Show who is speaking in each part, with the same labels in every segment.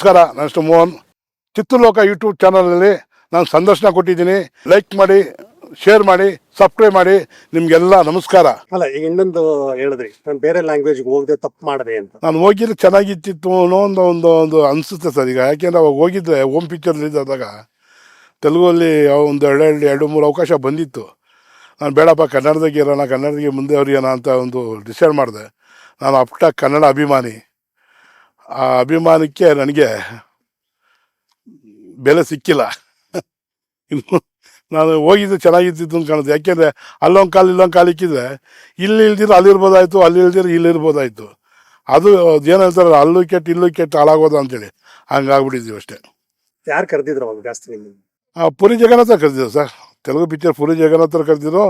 Speaker 1: ನಮಸ್ಕಾರ ನಾನು ಮೋಹನ್. ಚಿತ್ರಲೋಕ ಯೂಟ್ಯೂಬ್ ಚಾನಲಲ್ಲಿ ನಾನು ಸಂದರ್ಶನ ಕೊಟ್ಟಿದ್ದೀನಿ. ಲೈಕ್ ಮಾಡಿ ಶೇರ್ ಮಾಡಿ ಸಬ್ಸ್ಕ್ರೈಬ್ ಮಾಡಿ ನಿಮಗೆಲ್ಲ ನಮಸ್ಕಾರ.
Speaker 2: ಅಲ್ಲ ಈಗ ಇನ್ನೊಂದು ಹೇಳಿದ್ರಿ ನಾನು ಬೇರೆ ಲ್ಯಾಂಗ್ವೇಜ್ ಹೋಗದೆ ತಪ್ಪು ಮಾಡಿದೆ ಅಂತ.
Speaker 1: ನಾನು ಹೋಗಿದ್ರೆ ಚೆನ್ನಾಗಿತ್ತಿತ್ತು ಅನ್ನೋ ಒಂದು ಒಂದು ಒಂದು ಅನಿಸುತ್ತೆ ಸರ್. ಈಗ ಯಾಕೆಂದ್ರೆ ಅವಾಗ ಹೋಗಿದ್ರೆ ಓಮ್ ಪಿಕ್ಚರ್ ಇದ್ದಾಗ ತೆಲುಗಲ್ಲಿ ಒಂದು ಎರಡು ಎರಡು ಎರಡು ಮೂರು ಅವಕಾಶ ಬಂದಿತ್ತು. ನಾನು ಬೇಡಪ್ಪ ಕನ್ನಡದಾಗೆ ಇರೋಣ ಕನ್ನಡದಾಗೆ ಮುಂದೆ ಅವ್ರಿಯೋಣ ಅಂತ ಒಂದು ಡಿಸೈಡ್ ಮಾಡಿದೆ. ನಾನು ಅಪ್ಟ ಕನ್ನಡ ಅಭಿಮಾನಿ. ಆ ಅಭಿಮಾನಕ್ಕೆ ನನಗೆ ಬೆಲೆ ಸಿಕ್ಕಿಲ್ಲ. ಇನ್ನು ನಾನು ಹೋಗಿದ್ದು ಚೆನ್ನಾಗಿದ್ದಿದ್ದು ಅಂತ ಕಾಣುತ್ತೆ. ಯಾಕೆಂದರೆ ಅಲ್ಲೊಂದು ಕಾಲು ಇಲ್ಲೊಂದು ಕಾಲು ಇಕ್ಕಿದ್ರೆ ಇಲ್ಲಿ ಇಲ್ದಿರೋ ಅಲ್ಲಿರ್ಬೋದಾಯ್ತು ಅಲ್ಲಿ ಇಲ್ದಿರೋ ಇಲ್ಲಿ ಇರ್ಬೋದಾಯಿತು. ಅದು ಏನು ಹೇಳ್ತಾರೆ ಅಲ್ಲೂ ಕೆಟ್ಟು ಇಲ್ಲೂ ಕೆಟ್ಟು ಹಾಳಾಗೋದು ಅಂತೇಳಿ. ಹಂಗಾಗ್ಬಿಟ್ಟಿದ್ದೀವಿ ಅಷ್ಟೇ.
Speaker 2: ಯಾರು ಕರೆದಿದ್ರು ಅವಾಗ ಜಾಸ್ತಿ ನಿಮ್ಗೆ
Speaker 1: ಆ, ಪುರಿ ಜಗನ್ನಾಥ ಕರೆದಿದ್ರು ಸರ್. ತೆಲುಗು ಪಿಕ್ಚರ್ ಪುರಿ ಜಗನ್ನಾಥರು ಕರೆದಿದ್ರು.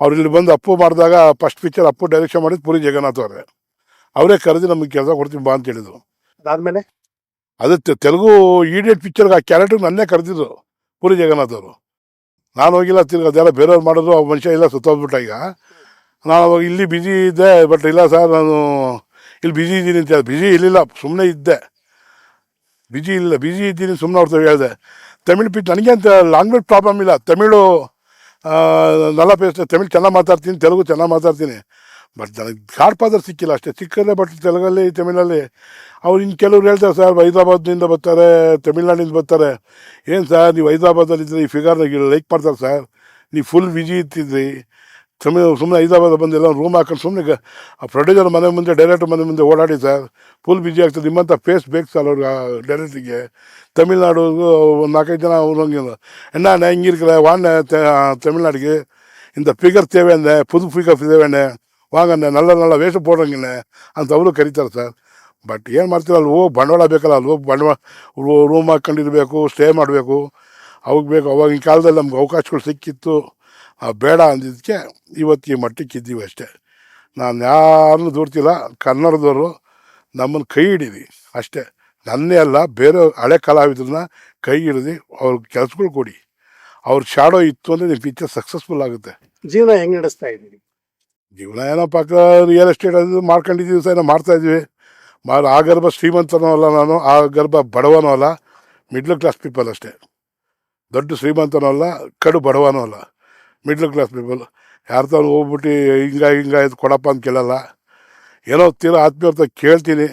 Speaker 1: ಅವ್ರು ಇಲ್ಲಿ ಬಂದು ಅಪ್ಪು ಮಾಡಿದಾಗ ಫಸ್ಟ್ ಪಿಕ್ಚರ್ ಅಪ್ಪು ಡೈರೆಕ್ಷನ್ ಮಾಡಿದ್ದು ಪುರಿ ಜಗನ್ನಾಥ್ ಅವರೇ. ಅವರೇ ಕರೆದು ನಮಗೆ ಕೆಲಸ ಕೊಡ್ತೀವಿ ಬಾ ಅಂತ ಹೇಳಿದ್ರು.
Speaker 2: ಅದಾದ್ಮೇಲೆ?
Speaker 1: ಅದು ತೆಲುಗು ಈಡಿಯಟ್ ಪಿಕ್ಚರ್ಗೆ ಆ ಕ್ಯಾರೆಕ್ಟರ್ ನನ್ನೇ ಕರೆದಿದ್ರು, ಪುರಿ ಜಗನ್ನಾಥ್ ಅವರು. ನಾನು ಹೋಗಿಲ್ಲ ತಿರ್ಗಿ ಅದೆಲ್ಲ ಬೇರೆಯವ್ರು ಮಾಡಿದ್ರು, ಆ ಮನುಷ್ಯ ಇಲ್ಲ ಸುತ್ತೋಗ್ಬಿಟ್ಟ ಈಗ. ನಾನು ಅವಾಗ ಇಲ್ಲಿ ಬ್ಯುಸಿ ಇದ್ದೆ ಬಟ್ ಇಲ್ಲ ಸರ್, ನಾನು ಇಲ್ಲಿ ಬಿಜಿ ಇದ್ದೀನಿ ಅಂತ ಹೇಳಿ ಬ್ಯುಸಿ ಇರಲಿಲ್ಲ ಸುಮ್ಮನೆ ಇದ್ದೆ. ಬಿಜಿ ಇಲ್ಲ ಬಿಜಿ ಇದ್ದೀನಿ ಸುಮ್ಮನೆ ಅವ್ರ ಹೇಳಿದೆ. ತಮಿಳು ಪಿಚ್ ನನಗೆ ಅಂತ ಲ್ಯಾಂಗ್ವೇಜ್ ಪ್ರಾಬ್ಲಮ್ ಇಲ್ಲ. ತಮಿಳು ನಲ್ಲ ಪೇಸ್ಟ್ ತಮಿಳು ಚೆನ್ನಾಗಿ ಮಾತಾಡ್ತೀನಿ, ತೆಲುಗು ಚೆನ್ನಾಗಿ ಮಾತಾಡ್ತೀನಿ. ಬಟ್ ನನಗೆ ಗಾಡ್ ಫಾದರ್ ಸಿಕ್ಕಿಲ್ಲ ಅಷ್ಟೇ ಸಿಕ್ಕದೆ ಬಟ್ ತೆಲುಗಲ್ಲಿ ತಮಿಳಲ್ಲಿ ಅವ್ರು ಇನ್ನು ಕೆಲವ್ರು ಹೇಳ್ತಾರೆ ಸರ್ ಹೈದ್ರಾಬಾದ್ನಿಂದ ಬರ್ತಾರೆ ತಮಿಳ್ನಾಡಿಂದ ಬರ್ತಾರೆ ಏನು ಸರ್ ನೀವು ಹೈದ್ರಾಬಾದಲ್ಲಿ ಇದ್ರೆ ಈ ಫಿಗರ್ನ ಲೈಕ್ ಮಾಡ್ತಾರೆ ಸರ್ ನೀವು ಫುಲ್ ಬಿಜಿ ಇರ್ತಿದ್ರಿ ತಮಿಳ್ ಸುಮ್ಮನೆ ಹೈದ್ರಾಬಾದ್ ಬಂದು ಎಲ್ಲ ರೂಮ್ ಹಾಕೊಂಡು ಸುಮ್ಮನೆ ಪ್ರೊಡ್ಯೂಸರ್ ಮನೆ ಮುಂದೆ ಡೈರೆಕ್ಟರ್ ಮನೆ ಮುಂದೆ ಓಡಾಡಿ ಸರ್ ಫುಲ್ ಬಿಜಿ ಆಗ್ತದೆ ನಿಮ್ಮಂಥ ಫೇಸ್ ಬೇಕು ಸರ್ ಅವ್ರಿಗೆ ಡೈರೆಕ್ಟ್ರಿಗೆ ತಮಿಳ್ನಾಡು ಒಂದು ನಾಲ್ಕೈದು ಜನ ಅವ್ರಂಗಿಲ್ಲ என்ன இங்கே இருக்கிற வாண்ண தமிழ்நாடுக்கு இந்த ஃபிகர் தேவையாண்ணே புது ஃபிகர் தேவையாண்ணே வாங்கண்ணே நல்ல நல்ல ವೇಷ போடுறீங்கண்ணே ಅಂತ ಅವರು ಕರೀತಾರೆ ಸರ್ ಬಟ್ ಏನು ಮಾಡ್ತೀರ ಅಲ್ಲಿ ಹೋಗಿ ಬಂಡವಾಳ ಬೇಕಲ್ಲ ಅಲ್ಲಿ ಹೋಗಿ ಬಂಡವಾಳ ರೂಮ್ ಹಾಕ್ಕೊಂಡಿರ್ಬೇಕು ಸ್ಟೇ ಮಾಡಬೇಕು ಅವಾಗ ಬೇಕು ಅವಾಗಿನ ಕಾಲದಲ್ಲಿ ನಮ್ಗೆ ಅವಕಾಶಗಳು ಸಿಕ್ಕಿತ್ತು ಆ, ಬೇಡ ಅಂದಿದ್ದಕ್ಕೆ ಇವತ್ತು ಈ ಮಟ್ಟಕ್ಕೆ ಇದ್ದೀವಿ ಅಷ್ಟೇ ನಾನು ಯಾರನ್ನೂ ದೂರ್ತಿಲ್ಲ ಕನ್ನಡದವರು ನಮ್ಮನ್ನು ಕೈ ಹಿಡೀರಿ ಅಷ್ಟೇ ನನ್ನೇ ಅಲ್ಲ ಬೇರೆ ಹಳೆ ಕಲಾವಿದ್ರನ್ನ ಕೈ ಹಿಡಿದು ಅವ್ರ ಕೆಲಸಗಳು ಕೊಡಿ ಅವ್ರ ಶಾಡೋ ಇತ್ತು ಅಂದರೆ ನಿಮ್ಮ ಪಿಕ್ಚರ್ ಸಕ್ಸಸ್ಫುಲ್ ಆಗುತ್ತೆ
Speaker 2: ಜೀವನ ಹೆಂಗ್ ನಡೆಸ್ತಾ ಇದ್ದೀರಿ
Speaker 1: ಜೀವನ ಏನೋ ಪಕ್ಕ ರಿಯಲ್ ಎಸ್ಟೇಟ್ ಅದು ಮಾಡ್ಕೊಂಡಿದ್ದೀವಿ ಸಹ ಏನೋ ಮಾಡ್ತಾ ಇದ್ವಿ. ಮಾರು ಆ ಗರ್ಭ ಶ್ರೀಮಂತನೂ ಅಲ್ಲ ನಾನು, ಆ ಗರ್ಭ ಬಡವನೂ ಅಲ್ಲ ಮಿಡ್ಲ್ ಕ್ಲಾಸ್ ಪೀಪಲ್ ಅಷ್ಟೇ. ದೊಡ್ಡ ಶ್ರೀಮಂತನೂ ಅಲ್ಲ, ಕಡು ಬಡವನೂ ಅಲ್ಲ ಮಿಡ್ಲ್ ಕ್ಲಾಸ್ ಪೀಪಲ್ ಯಾರ ತಾನು ಹೋಗ್ಬಿಟ್ಟು ಹಿಂಗ ಹಿಂಗ ಇದು ಕೊಡಪ್ಪ ಅಂತ ಕೇಳಲ್ಲ. ಏನೋ ತೀರ ಆತ್ಮೀಯರ್ತ ಕೇಳ್ತೀನಿ.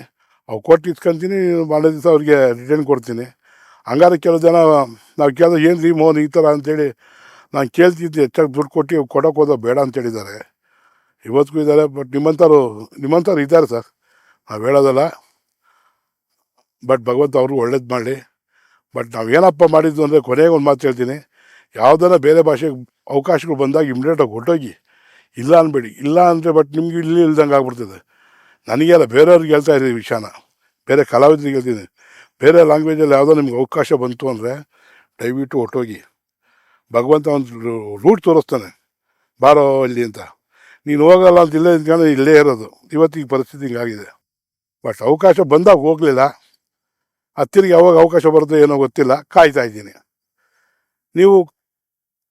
Speaker 1: ಅವು ಕೊಟ್ಟು ಇಟ್ಕೊಂತೀನಿ ಮಾಡೋ ದಿವಸ ಅವ್ರಿಗೆ ರಿಟರ್ನ್ ಕೊಡ್ತೀನಿ. ಹಂಗಾರೆ ಕೆಲವು ಜನ, ನಾವು ಕೇಳಿದ್ರೆ ಏನು ರೀ ಮೋಹನ್, ಈ ಥರ ಅಂತೇಳಿ ನಾನು ಕೇಳ್ತಿದ್ದೆ, ಹೆಚ್ಚಾಗಿ ದುಡ್ಡು ಕೊಟ್ಟು ಕೊಡೋಕೆ ಹೋದ ಬೇಡ ಅಂತ ಹೇಳಿದ್ದಾರೆ ಇವತ್ತಿಗೂ ಇದ್ದಾರೆ ಬಟ್ ನಿಮ್ಮಂಥವ್ರು ನಿಮ್ಮಂಥವ್ರು ಇದ್ದಾರೆ ಸರ್ ನಾವು ಹೇಳೋದಲ್ಲ. ಬಟ್ ಭಗವಂತ ಅವ್ರಿಗೂ ಒಳ್ಳೇದು ಮಾಡಲಿ. ಬಟ್ ನಾವು ಏನಪ್ಪ ಮಾಡಿದ್ದು ಅಂದರೆ ಕೊನೆಗೆ ಒಂದು ಮಾತು ಹೇಳ್ತೀನಿ. ಯಾವುದನ್ನ ಬೇರೆ ಭಾಷೆಗೆ ಅವಕಾಶಗಳು ಬಂದಾಗ ಇಮ್ಡಿಯೇಟಾಗಿ ಹೊಟ್ಟೋಗಿ ಇಲ್ಲ ಅನ್ಬೇಡಿ. ಇಲ್ಲ ಅಂದರೆ ಬಟ್ ನಿಮ್ಗೆ ಇಲ್ಲಿ ಇಲ್ದಂಗೆ ಆಗ್ಬಿಡ್ತದೆ. ನನಗೆ ಅಲ್ಲ ಬೇರೆಯವ್ರಿಗೆ ಹೇಳ್ತಾ ಇದ್ದೀನಿ ವಿಷಯನ ಬೇರೆ ಕಲಾವಿದರಿಗೆ ಹೇಳ್ತೀನಿ. ಬೇರೆ ಲ್ಯಾಂಗ್ವೇಜಲ್ಲಿ ಯಾವುದೋ ನಿಮ್ಗೆ ಅವಕಾಶ ಬಂತು ಅಂದರೆ ದಯವಿಟ್ಟು ಹೊಟ್ಟೋಗಿ ಭಗವಂತ ಒಂದು ರೂಟ್ ತೋರಿಸ್ತಾನೆ. ಬಾರೋ ಇಲ್ಲಿ ಅಂತ. ನೀನು ಹೋಗಲ್ಲ ಅಂತ ಇಲ್ಲ ಇದ್ಕೊಂಡು ಇಲ್ಲೇ ಇರೋದು. ಇವತ್ತಿಗೆ ಪರಿಸ್ಥಿತಿ ಹಿಂಗಾಗಿದೆ. ಬಟ್ ಅವಕಾಶ ಬಂದಾಗ ಹೋಗಲಿಲ್ಲ. ಹತ್ತಿರಿಗೆ ಯಾವಾಗ ಅವಕಾಶ ಬರುತ್ತೆ ಏನೋ ಗೊತ್ತಿಲ್ಲ. ಕಾಯ್ತಾ ಇದ್ದೀನಿ. ನೀವು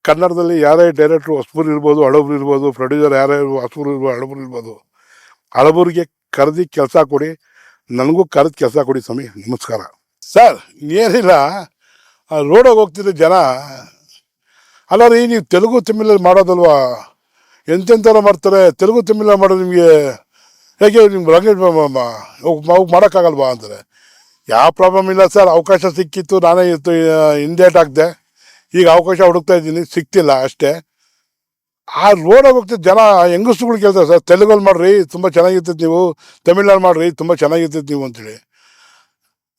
Speaker 1: ಕನ್ನಡದಲ್ಲಿ ಯಾರೇ ಡೈರೆಕ್ಟ್ರು ಹೊಸಬರು ಇರ್ಬೋದು, ಹಳಬರು ಇರ್ಬೋದು ಪ್ರೊಡ್ಯೂಸರ್ ಯಾರೇ ಹೊಸಬರು ಇರ್ಬೋದು, ಹಳಬ್ರು ಇರ್ಬೋದು, ಹಳಬರಿಗೆ ಕರೆದಿ ಕೆಲಸ ಕೊಡಿ. ನನಗೂ ಕರೆದು ಕೆಲಸ ಕೊಡಿ ಸ್ವಾಮಿ. ನಮಸ್ಕಾರ. ಸರ್ ಏನಿಲ್ಲ. ರೋಡಾಗ ಹೋಗ್ತಿದ್ದ ಜನ, ಅಲ್ಲ ರೀ, ನೀವು ತೆಲುಗು, ತಮಿಳಲ್ಲಿ ಮಾಡೋದಲ್ವಾ? ಎಂತೆಂಥವ್ರು ಮಾಡ್ತಾರೆ? ತೆಲುಗು, ತಮಿಳ ಮಾಡೋದು ನಿಮಗೆ ಹೇಗೆ ನಿಮ್ಗೆ ಲ್ಯಾಂಗ್ವೇಜ್ ಹೋಗಿ ಮಾಡೋಕ್ಕಾಗಲ್ವಾ ಅಂತಾರೆ ಯಾವ ಪ್ರಾಬ್ಲಮ್ ಇಲ್ಲ ಸರ್ ಅವಕಾಶ ಸಿಕ್ಕಿತ್ತು, ನಾನೇ ಇತ್ತು ಹಿಂದೇಟ್ ಹಾಕಿದೆ ಈಗ ಅವಕಾಶ ಹುಡುಕ್ತಾ ಇದ್ದೀನಿ, ಸಿಕ್ತಿಲ್ಲ ಅಷ್ಟೇ. ಆ ರೋಡಾಗಿ ಹೋಗ್ತಿದ್ದ ಜನ, ಹೆಂಗಸ್ರುಗಳು ಕೇಳ್ತಾರೆ ಸರ್ ತೆಲುಗಲ್ಲಿ ಮಾಡ್ರಿ, ತುಂಬ ಚೆನ್ನಾಗಿರ್ತೈತೆ ನೀವು. ತಮಿಳ್ನಲ್ಲಿ ಮಾಡ್ರಿ, ತುಂಬ ಚೆನ್ನಾಗಿರ್ತೈತೆ ನೀವು ಅಂತೇಳಿ.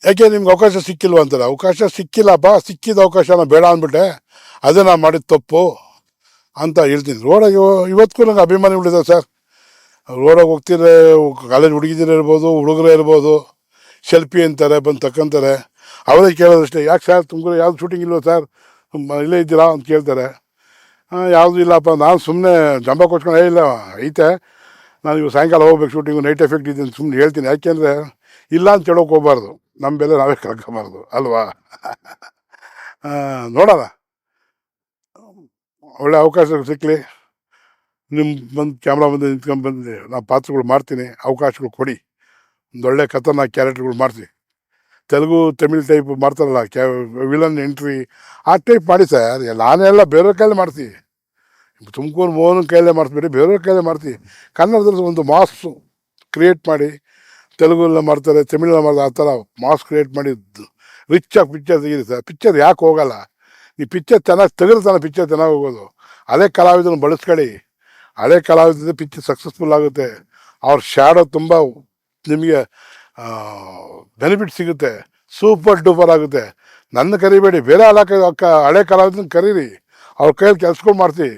Speaker 1: ಯಾಕೆ ನಿಮ್ಗೆ ಅವಕಾಶ ಸಿಕ್ಕಿಲ್ವ ಅಂತಾರೆ? ಅವಕಾಶ ಸಿಕ್ಕಿಲ್ಲಪ್ಪ ಸಿಕ್ಕಿದ ಅವಕಾಶನ ಬೇಡ ಅಂದ್ಬಿಟ್ಟೆ. ಅದೇ ನಾನು ಮಾಡಿದ ತಪ್ಪು. ಅಂತ ಹೇಳ್ತೀನಿ ರೋಡಾಗೆ ಇವತ್ತಿಗೂ ನಂಗೆ ಅಭಿಮಾನಿಗಳಿದೆ ಸರ್. ರೋಡಾಗ ಹೋಗ್ತಿದ್ರೆ ಕಾಲೇಜ್ ಹುಡುಗಿದ್ರೆ ಇರ್ಬೋದು ಹುಡುಗರೇ ಇರ್ಬೋದು ಸೆಲ್ಫಿ ಅಂತಾರೆ ಬಂದು ತಕ್ಕಂತಾರೆ ಅವರೇ ಕೇಳೋದಷ್ಟೇ ಯಾಕೆ ಸರ್ ತುಮಕೂರು ಯಾವ್ದು ಶೂಟಿಂಗ್ ಇಲ್ವೋ ಸರ್? ಇಲ್ಲೇ ಇದ್ದೀರಾ ಅಂತ ಕೇಳ್ತಾರೆ. ಯಾವುದೂ ಇಲ್ಲಪ್ಪ ನಾನು ಸುಮ್ಮನೆ ಜಂಬ ಕೊಚ್ಕೊಂಡು "ಏ, ಇಲ್ಲ ಐತೆ. ನಾನು ಇವಾಗ ಸಾಯಂಕಾಲ ಹೋಗ್ಬೇಕು ಶೂಟಿಂಗು ನೈಟ್ ಎಫೆಕ್ಟ್ ಇದೆ ಸುಮ್ಮನೆ ಹೇಳ್ತೀನಿ. ಯಾಕೆಂದರೆ ಇಲ್ಲ ಅಂತ ಹೇಳೋಕೆ ಹೋಗ್ಬಾರ್ದು. ನಮ್ಮ ಬೆಲೆ ನಾವೇ ಕಳ್ಕೊಬಾರ್ದು ಅಲ್ವಾ? ನೋಡೋಣ. ಒಳ್ಳೆ ಅವಕಾಶಗಳು ಸಿಕ್ಕಲಿ ನಿಮ್ಮ ಬಂದು ಕ್ಯಾಮ್ರಾ ಮುಂದೆ ನಿಂತ್ಕೊಂಡು ಬಂದು ನಾನು ಪಾತ್ರಗಳು ಮಾಡ್ತೀನಿ. ಅವಕಾಶಗಳು ಕೊಡಿ. ಒಂದು ಒಳ್ಳೆ ಕಥನ ಕ್ಯಾರೆಕ್ಟರ್ಗಳು ಮಾಡ್ತೀನಿ ತೆಲುಗು, ತಮಿಳ್ ಟೈಪ್ ಮಾಡ್ತಾರಲ್ಲ, ಕ್ಯಾ ವಿಲನ್ ಎಂಟ್ರಿ ಆ ಟೈಪ್ ಮಾಡಿ ಸರ್ ನಾನೆಲ್ಲ ಬೇರೆಯವ್ರ ಕೈಲೇ ಮಾಡ್ತೀವಿ ತುಮಕೂರು ಮೋಹನ ಕೈಲೇ ಮಾಡ್ತೀವಿ ಬೇರೆಯವ್ರ ಕೈಲೇ ಮಾಡ್ತೀವಿ ಕನ್ನಡದಲ್ಲಿ ಒಂದು ಮಾಸ್ ಕ್ರಿಯೇಟ್ ಮಾಡಿ. ತೆಲುಗಲ್ಲ ಮಾಡ್ತಾರೆ ತಮಿಳಲ್ಲಿ ಮಾಡ್ತಾರೆ, ಆ ಥರ ಮಾಸ್ ಕ್ರಿಯೇಟ್ ಮಾಡಿ. ರಿಚ್ ಆಗಿ ಪಿಕ್ಚರ್ ತೆಗೀರಿ ಸರ್ ಪಿಕ್ಚರ್ ಯಾಕೆ ಹೋಗಲ್ಲ. ಈ ಪಿಚ್ಚರ್ ಚೆನ್ನಾಗಿ ತೆಗೆದ್ರೆ ಪಿಚ್ಚರ್ ಪಿಕ್ಚರ್ ಚೆನ್ನಾಗಿ ಹೋಗೋದು. ಹಳೆ ಕಲಾವಿದನ ಬಳಸ್ಕೊಳ್ಳಿ. ಹಳೆ ಕಲಾವಿದ ಪಿಚ್ಚರ್ ಸಕ್ಸಸ್ಫುಲ್ ಆಗುತ್ತೆ. ಅವ್ರ ಶ್ಯಾಡೋ ತುಂಬ ನಿಮಗೆ ಬೆನಿಫಿಟ್ ಸಿಗುತ್ತೆ. ಸೂಪರ್ ಡೂಪರ್ ಆಗುತ್ತೆ. ನನ್ನ ಕರಿಬೇಡಿ ಬೇರೆ ಹಳೆ ಹಳೆ ಕಲಾವಿದನ ಕರೀರಿ. ಅವ್ರ ಕೈಯಲ್ಲಿ ಕೆಲಸಗಳು ಮಾಡ್ತೀವಿ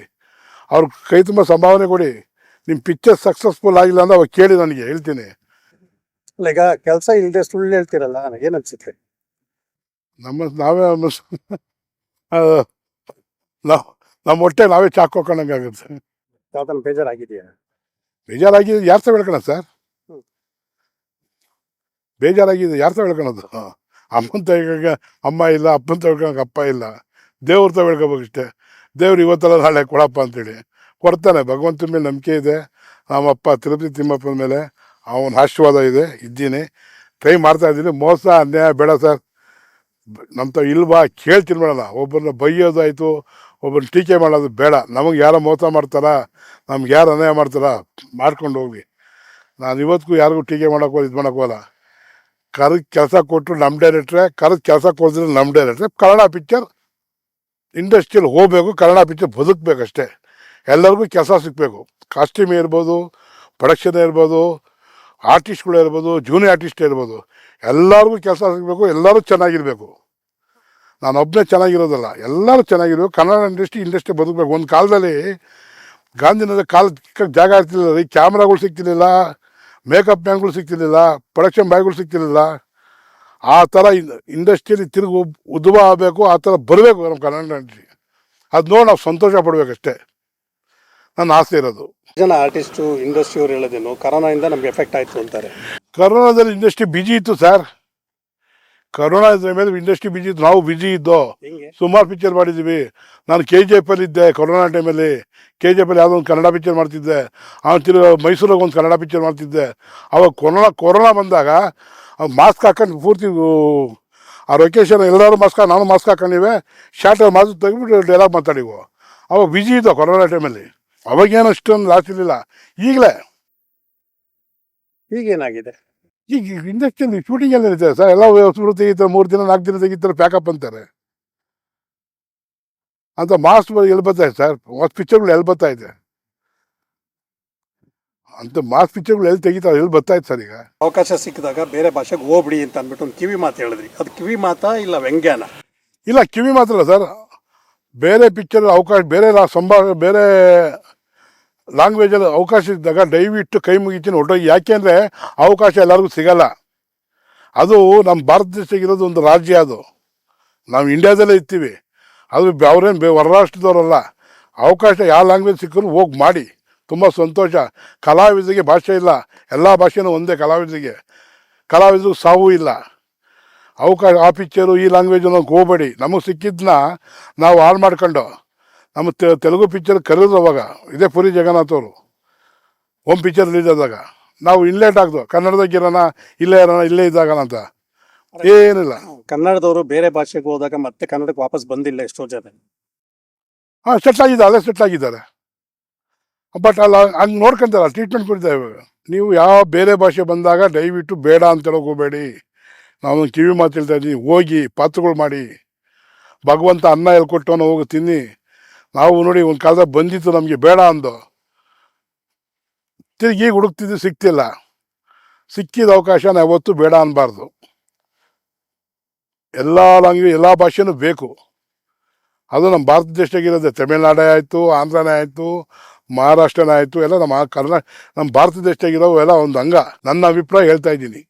Speaker 1: ಅವ್ರ ಕೈ ತುಂಬ ಸಂಭಾವನೆ ಕೊಡಿ. ನಿಮ್ಮ ಪಿಚ್ಚರ್ ಸಕ್ಸಸ್ಫುಲ್ ಆಗಿಲ್ಲ ಅಂದ್ರೆ ಅವಾಗ ಕೇಳಿ ನನಗೆ ಹೇಳ್ತೀನಿ.
Speaker 2: ಅಲ್ಲ ಈಗ ಕೆಲಸ ಇಲ್ಲದೆ ಸುಳ್ಳು ಹೇಳ್ತಿರಲ್ಲ ನನಗೇನು ಅನ್ಸುತ್ತೆ?
Speaker 1: ನಮ್ಮ ನಾವೇ ನಾವು ನಮ್ಮ ಹೊಟ್ಟೆ ನಾವೇ ಚಾಕು ಹಾಕೊಂಡಂಗಾಗುತ್ತೆ
Speaker 2: ತಾತನ ಬೇಜಾರಾಗಿದೆಯಾ
Speaker 1: ಬೇಜಾರಾಗಿದೆ ಯಾರು ಸಹ ಬೆಳ್ಕೊಳ ಸರ್. ಬೇಜಾರಾಗಿದೆ ಯಾರು ಸಹ ಬೆಳ್ಕೊಳೋದು ಅಮ್ಮನ ತಗ ಅಮ್ಮ ಇಲ್ಲ ಅಪ್ಪನ ತಗೊಳಕ ಅಪ್ಪ ಇಲ್ಲ. ದೇವ್ರ ತ ಬೆಳ್ಕೊಬೇಕಷ್ಟೇ ದೇವ್ರು ಇವತ್ತಲ್ಲ ನಾಳೆ ಕೊಡಪ್ಪ ಅಂತೇಳಿ. ಕೊಡ್ತಾನೆ ಭಗವಂತನ ಮೇಲೆ ನಂಬಿಕೆ ಇದೆ. ನಮ್ಮಪ್ಪ ತಿರುಪತಿ ತಿಮ್ಮಪ್ಪನ ಮೇಲೆ ಅವನ ಆಶೀರ್ವಾದ ಇದೆ ಇದ್ದೀನಿ. ಟ್ರೈ ಮಾಡ್ತಾ ಇದ್ದೀನಿ. ಮೋಸ ಅನ್ಯಾಯ ಬೇಡ ಸರ್ ನಮ್ಮ ಇಲ್ವಾ ಕೇಳ್ತೀನಿ ಬೇಡಲ್ಲ ಒಬ್ಬರನ್ನ ಬೈಯೋದಾಯ್ತು ಒಬ್ಬರನ್ನ ಟೀಕೆ ಮಾಡೋದು ಬೇಡ. ನಮಗೆ ಯಾರು ಮೋಸ ಮಾಡ್ತಾರ, ನಮ್ಗೆ ಯಾರು ಅನ್ಯಾಯ ಮಾಡ್ತಾರ, ಮಾಡ್ಕೊಂಡು ಹೋಗಿ ನಾನು ಇವತ್ತಿಗೂ ಯಾರಿಗೂ ಟೀಕೆ ಮಾಡೋಕ್ಕೋ ಇದು ಮಾಡೋಕ್ಕೋಲ್ಲ ಕರೆದು ಕೆಲಸ ಕೊಟ್ಟರು ನಮ್ಮ ಡೈರೆಕ್ಟ್ರೆ, ಕರೆದು ಕೆಲಸ ಕೊಡಿದ್ರೆ ನಮ್ಮ ಡೈರೆಕ್ಟ್ರೆ. ಕನ್ನಡ ಪಿಕ್ಚರ್ ಇಂಡಸ್ಟ್ರಿಯಲ್ಲಿ ಹೋಗಬೇಕು, ಕನ್ನಡ ಪಿಕ್ಚರ್ ಬದುಕಬೇಕಷ್ಟೇ ಎಲ್ಲರಿಗೂ ಕೆಲಸ ಸಿಗಬೇಕು. ಕಾಸ್ಟ್ಯೂಮ್ ಇರ್ಬೋದು, ಪ್ರೊಡಕ್ಷನ್ ಇರ್ಬೋದು, ಆರ್ಟಿಸ್ಟ್ಗಳು ಇರ್ಬೋದು, ಜೂನಿಯರ್ ಆರ್ಟಿಸ್ಟ್ ಇರ್ಬೋದು. ಎಲ್ಲರಿಗೂ ಕೆಲಸ ಸಿಗಬೇಕು, ಎಲ್ಲರೂ ಚೆನ್ನಾಗಿರಬೇಕು. ನಾನು ಒಬ್ಬನೇ ಚೆನ್ನಾಗಿರೋದಲ್ಲ, ಎಲ್ಲರೂ ಚೆನ್ನಾಗಿರೋ ಕನ್ನಡ ಇಂಡಸ್ಟ್ರಿ ಇಂಡಸ್ಟ್ರಿ ಬದುಕಬೇಕು. ಒಂದು ಕಾಲದಲ್ಲಿ ಗಾಂಧಿನಗರ ಕಾಲ ಜಾಗ ಇರ್ತಿಲ್ಲ ರೀ ಕ್ಯಾಮ್ರಾಗಳು ಸಿಗ್ತಿರ್ಲಿಲ್ಲ ಮೇಕಪ್ ಮ್ಯಾನ್ಗಳು ಸಿಗ್ತಿರ್ಲಿಲ್ಲ ಪ್ರೊಡಕ್ಷನ್ ಬಾಯ್ಗಳು ಸಿಗ್ತಿರ್ಲಿಲ್ಲ. ಆ ಥರ ಇಂಡಸ್ಟ್ರಿಯಲ್ಲಿ ತಿರುಗಿ ಉದ್ಭವ ಆಗಬೇಕು, ಆ ಥರ ಬರಬೇಕು ನಮ್ಮ ಕನ್ನಡ ಇಂಡಸ್ಟ್ರಿ ಅದು ನೋಡಿ ನಾವು ಸಂತೋಷ ಪಡಬೇಕಷ್ಟೇ ನನ್ನ ಆಸೆ ಇರೋದು.
Speaker 2: ಜನ ಆರ್ಟಿಸ್ಟು ಇಂಡಸ್ಟ್ರಿ ಅವ್ರು ಹೇಳೋದೇನು ಕರೋನಾಯಿಂದ ನಮ್ಗೆ ಎಫೆಕ್ಟ್ ಆಯಿತು ಅಂತಾರೆ.
Speaker 1: ಕರೋನಾದಲ್ಲಿ ಇಂಡಸ್ಟ್ರಿ ಬಿಜಿ ಇತ್ತು ಸರ್ ಕರೋನಾ ಮೇಲೆ ಇಂಡಸ್ಟ್ರಿ ಬಿಜಿ ಇತ್ತು ನಾವು ಬಿಜಿ ಇದ್ದೋ. ಸುಮಾರು ಪಿಕ್ಚರ್ ಮಾಡಿದ್ದೀವಿ ನಾನು ಕೆ ಜಿ ಎಫ್ ಅಲ್ಲಿ ಇದ್ದೆ ಕೊರೋನಾ ಟೈಮಲ್ಲಿ ಕೆ ಜಿ ಎಫ್ ಅಲ್ಲಿ ಯಾವುದೋ ಒಂದು ಕನ್ನಡ ಪಿಕ್ಚರ್ ಮಾಡ್ತಿದ್ದೆ. ಅವನು ತಿರು ಮೈಸೂರಾಗ ಒಂದು ಕನ್ನಡ ಪಿಕ್ಚರ್ ಮಾಡ್ತಿದ್ದೆ. ಅವಾಗ ಕೊರೋನಾ ಕೊರೋನಾ ಬಂದಾಗ ಮಾಸ್ಕ್ ಹಾಕೊಂಡು ಪೂರ್ತಿ ಆ ಲೊಕೇಶನ್ ಎಲ್ಲರೂ ಮಾಸ್ಕ್ ನಾನು ಮಾಸ್ಕ್ ಹಾಕೊಂಡಿವೆ. ಶಾರ್ಟ್ ಮಾಸ್ಕ್ ತೆಗೆದ್ಬಿಟ್ಟು ಡೈಲಾಗ್ ಮಾತಾಡಿವು ಅವಾಗ ಬಿಜಿ ಇದ್ದೋ ಕೊರೋನಾ ಟೈಮಲ್ಲಿ ಅವಾಗೇನು ಅಷ್ಟೊಂದು ಲಾಸ್ ಇರಲಿಲ್ಲ. ಈಗಲೇ.
Speaker 2: ಈಗೇನಾಗಿದೆ?
Speaker 1: ಈಗ ಇಂಜೆಕ್ಷನ್ ಶೂಟಿಂಗ್ ಎಲ್ಲ ಇರುತ್ತೆ ಸರ್. ಎಲ್ಲ ಹೊಸಬ್ರು ತೆಗಿತಾರೆ ಮೂರು ದಿನ ನಾಲ್ಕು ದಿನ ತೆಗಿತಾರೆ ಪ್ಯಾಕಪ್ ಅಂತಾರೆ. ಅಂತ ಮಾಸ್ ಎಲ್ಲಿ ಬರ್ತಾ ಇದೆ ಸರ್? ಮಾಸ್ ಪಿಕ್ಚರ್ಗಳು ಎಲ್ಲಿ ಬರ್ತಾ ಇದೆ. ಅಂತ ಮಾಸ್ ಪಿಕ್ಚರ್ಗಳು ಎಲ್ಲಿ ತೆಗಿತಾರೆ ಎಲ್ಲಿ ಬರ್ತಾ ಇದೆ ಸರ್ ಈಗ?
Speaker 2: ಅವಕಾಶ ಸಿಕ್ಕಿದಾಗ ಬೇರೆ ಭಾಷೆಗೆ ಹೋಗ್ಬಿಡಿ ಅಂತ ಅಂದ್ಬಿಟ್ಟು ಒಂದು ಕಿವಿ ಮಾತು ಹೇಳಿದ್ರಿ. ಅದು ಕಿವಿ ಮಾತಾ ಇಲ್ಲ ವ್ಯಂಗ್ಯನ?
Speaker 1: ಇಲ್ಲ ಕಿವಿ ಮಾತ್ರ ಸರ್. ಬೇರೆ ಪಿಕ್ಚರ್ ಅವಕಾಶ ಬೇರೆ ರಾ- ಸಂಭಾ ಬೇರೆ ಲ್ಯಾಂಗ್ವೇಜಲ್ಲಿ ಅವಕಾಶ ಇದ್ದಾಗ ದಯವಿಟ್ಟು ಕೈ ಮುಗಿತೀನಿ. ಹೊರಟೋಗಿ ಯಾಕೆಂದರೆ ಅವಕಾಶ ಎಲ್ಲರಿಗೂ ಸಿಗಲ್ಲ. ಅದು ನಮ್ಮ ಭಾರತ ದೇಶಕ್ಕಿರೋದು ಒಂದು ರಾಜ್ಯ ಅದು. ನಾವು ಇಂಡಿಯಾದಲ್ಲೇ ಇರ್ತೀವಿ. ಅದು ಅವ್ರೇನು ಬೇ ಹೊರ ಅವಕಾಶ ಯಾವ ಲ್ಯಾಂಗ್ವೇಜ್ ಸಿಕ್ಕರೂ ಹೋಗಿ ಮಾಡಿ. ತುಂಬ ಸಂತೋಷ. ಕಲಾವಿದರಿಗೆ ಭಾಷೆ ಇಲ್ಲ. ಎಲ್ಲ ಭಾಷೆನೂ ಒಂದೇ ಕಲಾವಿದರಿಗೆ. ಕಲಾವಿದರಿಗೆ ಸಾವು ಇಲ್ಲ. ಅವಕಾಶ ಆ ಪಿಕ್ಚರು ಈ ಲ್ಯಾಂಗ್ವೇಜ್ ಹೋಗಬೇಡಿ. ನಮಗೆ ಸಿಕ್ಕಿದ್ದನ್ನ ನಾವು ಹಾಳು ಮಾಡ್ಕೊಂಡು. ನಮ್ಮ ತೆಲುಗು ಪಿಕ್ಚರ್ ಕರೆದ್ರು ಅವಾಗ ಇದೇ ಪುರಿ ಜಗನ್ನಾಥ್ ಅವರು ಓಮ್ ಪಿಕ್ಚರ್ ರಿಲೀಸ್ ಆದಾಗ ನಾವು ಇನ್ಲೇಟ್ ಆಗ್ದು ಕನ್ನಡದಾಗ ಇರೋಣ ಇಲ್ಲೇ ಇರೋಣ ಇಲ್ಲೇ ಇದ್ದಾಗಣ ಅಂತ. ಏನಿಲ್ಲ.
Speaker 2: ಕನ್ನಡದವರು ಬೇರೆ ಭಾಷೆಗೆ ಹೋದಾಗ ಮತ್ತೆ ಕನ್ನಡಕ್ಕೆ ವಾಪಸ್ ಬಂದಿಲ್ಲ ಎಷ್ಟೋ ಜನ.
Speaker 1: ಹಾಂ ಸೆಟ್ ಆಗಿದ್ದಾರೆ ಅಲ್ಲೇ ಸೆಟ್ ಆಗಿದ್ದಾರೆ. ಬಟ್ ಅಲ್ಲ ಹಂಗೆ ನೋಡ್ಕೊಂತಾರಲ್ಲ ಟ್ರೀಟ್ಮೆಂಟ್ ಕೊಡ್ತಾ ಇವಾಗ. ನೀವು ಯಾವ ಬೇರೆ ಭಾಷೆ ಬಂದಾಗ ದಯವಿಟ್ಟು ಬೇಡ ಅಂತ ಹೇಳೋಕೆ ಹೋಗಬೇಡಿ. ನಾವು ಕಿವಿ ಮಾತು ಹೇಳ್ತಾ ಇದ್ದೀವಿ ಹೋಗಿ ಪಾತ್ರಗಳು ಮಾಡಿ. ಭಗವಂತ ಅನ್ನ ಹೇಳ್ಕೊಟ್ಟವನು ಹೋಗಿ ತಿನ್ನಿ. ನಾವು ನೋಡಿ ಒಂದು ಕಾಲದಾಗ ಬಂದಿತ್ತು ನಮಗೆ ಬೇಡ ಅಂದು. ತಿರುಗಿ ಹುಡುಕ್ತಿದ್ದು ಸಿಕ್ತಿಲ್ಲ. ಸಿಕ್ಕಿದ ಅವಕಾಶ ಯಾವತ್ತೂ ಬೇಡ ಅನ್ನಬಾರ್ದು ಎಲ್ಲ ಲಾಂಗ್ವೇಜ್, ಎಲ್ಲ ಭಾಷೆನೂ ಬೇಕು. ಅದು ನಮ್ಮ ಭಾರತ ದೇಶದಾಗಿರೋದೆ ತಮಿಳ್ನಾಡೇ ಆಯಿತು, ಆಂಧ್ರನೇ ಆಯಿತು, ಮಹಾರಾಷ್ಟ್ರನೇ ಆಯಿತು, ಎಲ್ಲ ನಮ್ಮ ಕರ್ನಾ, ನಮ್ಮ ಭಾರತ ದೇಶದಾಗಿರೋ ಎಲ್ಲ ಒಂದು ಅಂಗ. ನನ್ನ ಅಭಿಪ್ರಾಯ ಹೇಳ್ತಾ ಇದ್ದೀನಿ.